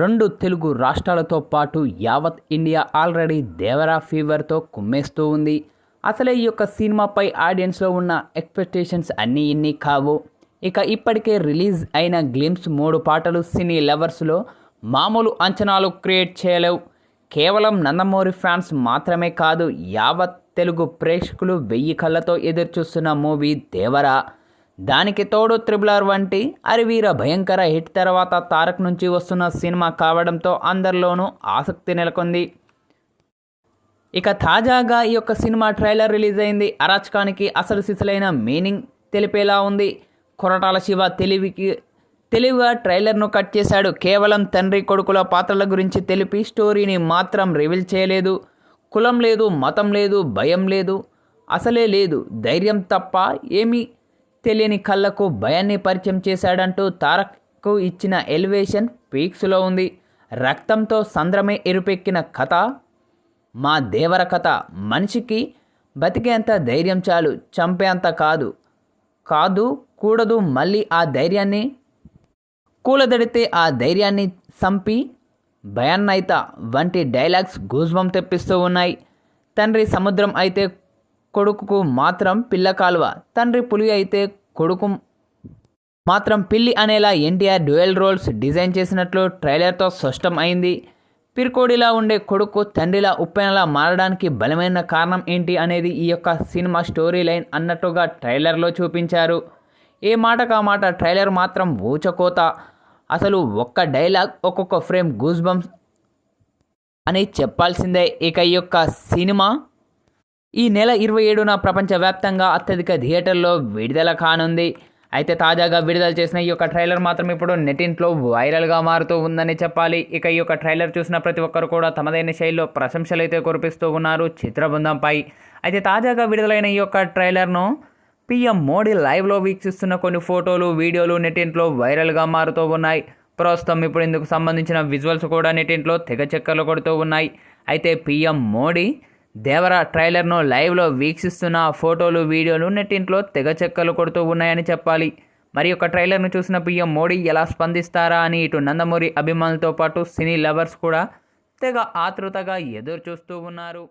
రెండు తెలుగు రాష్ట్రాలతో పాటు యావత్ ఇండియా ఆల్రెడీ దేవరా ఫీవర్తో కుమ్మేస్తూ ఉంది. అసలే ఈ యొక్క సినిమాపై ఆడియన్స్లో ఉన్న ఎక్స్పెక్టేషన్స్ అన్నీ ఇన్ని కావు. ఇక ఇప్పటికే రిలీజ్ అయిన గ్లిమ్స్ మూడు పాటలు సినీ లవర్స్లో మామూలు అంచనాలు క్రియేట్ చేయలేవు. కేవలం నందమూరి ఫ్యాన్స్ మాత్రమే కాదు యావత్ తెలుగు ప్రేక్షకులు వెయ్యి కళ్ళతో ఎదురుచూస్తున్న మూవీ దేవరా. దానికి తోడు త్రిబులర్ వంటి అరివీర భయంకర హిట్ తర్వాత తారక్ నుంచి వస్తున్న సినిమా కావడంతో అందరిలోనూ ఆసక్తి నెలకొంది. ఇక తాజాగా ఈ యొక్క సినిమా ట్రైలర్ రిలీజ్ అయింది. అరాచకానికి అసలు సిసలైన మీనింగ్ తెలిపేలా ఉంది. కొరటాల శివ తెలివికి తెలివిగా ట్రైలర్ను కట్ చేశాడు. కేవలం తండ్రి కొడుకుల పాత్రల గురించి తెలిపి స్టోరీని మాత్రం రివీల్ చేయలేదు. కులం లేదు మతం లేదు భయం లేదు అసలే లేదు ధైర్యం తప్ప ఏమీ తెలియని కళ్ళకు భయాన్ని పరిచయం చేశాడంటూ తారక్కు ఇచ్చిన ఎలివేషన్ పీక్స్లో ఉంది. రక్తంతో సంద్రమే ఎరుపెక్కిన కథ మా దేవర కథ. మనిషికి బతికేంత ధైర్యం చాలు చంపేంత కాదు. కాదు కూడదు మళ్ళీ ఆ ధైర్యాన్ని కూలదడితే ఆ ధైర్యాన్ని చంపి భయాన్నైత వంటి డైలాగ్స్ గూజ్వం తెప్పిస్తూ ఉన్నాయి. తండ్రి సముద్రం అయితే కొడుకుకు మాత్రం పిల్ల కాలువ తండ్రి పులి అయితే కొడుకు మాత్రం పిల్లి అనేలా ఎన్టీఆర్ డ్యూయల్ రోల్స్ డిజైన్ చేసినట్లు ట్రైలర్తో స్పష్టం అయింది. పిర్కోడిలా ఉండే కొడుకు తండ్రిలా ఉప్పెనలా మారడానికి బలమైన కారణం ఏంటి అనేది ఈ యొక్క సినిమా స్టోరీ లైన్ అన్నట్టుగా ట్రైలర్లో చూపించారు. ఏ మాటకా మాట ట్రైలర్ మాత్రం ఊచకోత. అసలు ఒక్క డైలాగ్ ఒక్కొక్క ఫ్రేమ్ గూస్ బంప్స్ అని చెప్పాల్సిందే. ఇక ఈ యొక్క సినిమా ఈ నెల ఇరవై ఏడున ప్రపంచవ్యాప్తంగా అత్యధిక థియేటర్లో విడుదల కానుంది. అయితే తాజాగా విడుదల చేసిన ఈ యొక్క ట్రైలర్ మాత్రం ఇప్పుడు నెటింట్లో వైరల్గా మారుతూ ఉందని చెప్పాలి. ఇక ఈ యొక్క ట్రైలర్ చూసిన ప్రతి ఒక్కరు కూడా తమదైన శైలిలో ప్రశంసలు అయితే కురిపిస్తూ ఉన్నారు చిత్రబృందంపై. అయితే తాజాగా విడుదలైన ఈ యొక్క ట్రైలర్ను పీఎం మోడీ లైవ్లో వీక్షిస్తున్న కొన్ని ఫోటోలు వీడియోలు నెటింట్లో వైరల్గా మారుతూ ఉన్నాయి. ప్రస్తుతం ఇప్పుడు ఇందుకు సంబంధించిన విజువల్స్ కూడా నెటింట్లో తెగ చెక్కలు కొడుతూ ఉన్నాయి. అయితే పిఎం మోడీ దేవర ట్రైలర్ను లైవ్లో వీక్షిస్తున్న ఫోటోలు వీడియోలు నెట్టింట్లో తెగ చెక్కలు కొడుతూ ఉన్నాయని చెప్పాలి. మరి యొక్క ట్రైలర్ను చూసిన పీఎం మోడీ ఎలా స్పందిస్తారా అని ఇటు నందమూరి అభిమానులతో పాటు సినీ లవర్స్ కూడా తెగ ఆతృతగా ఎదురు చూస్తూ ఉన్నారు.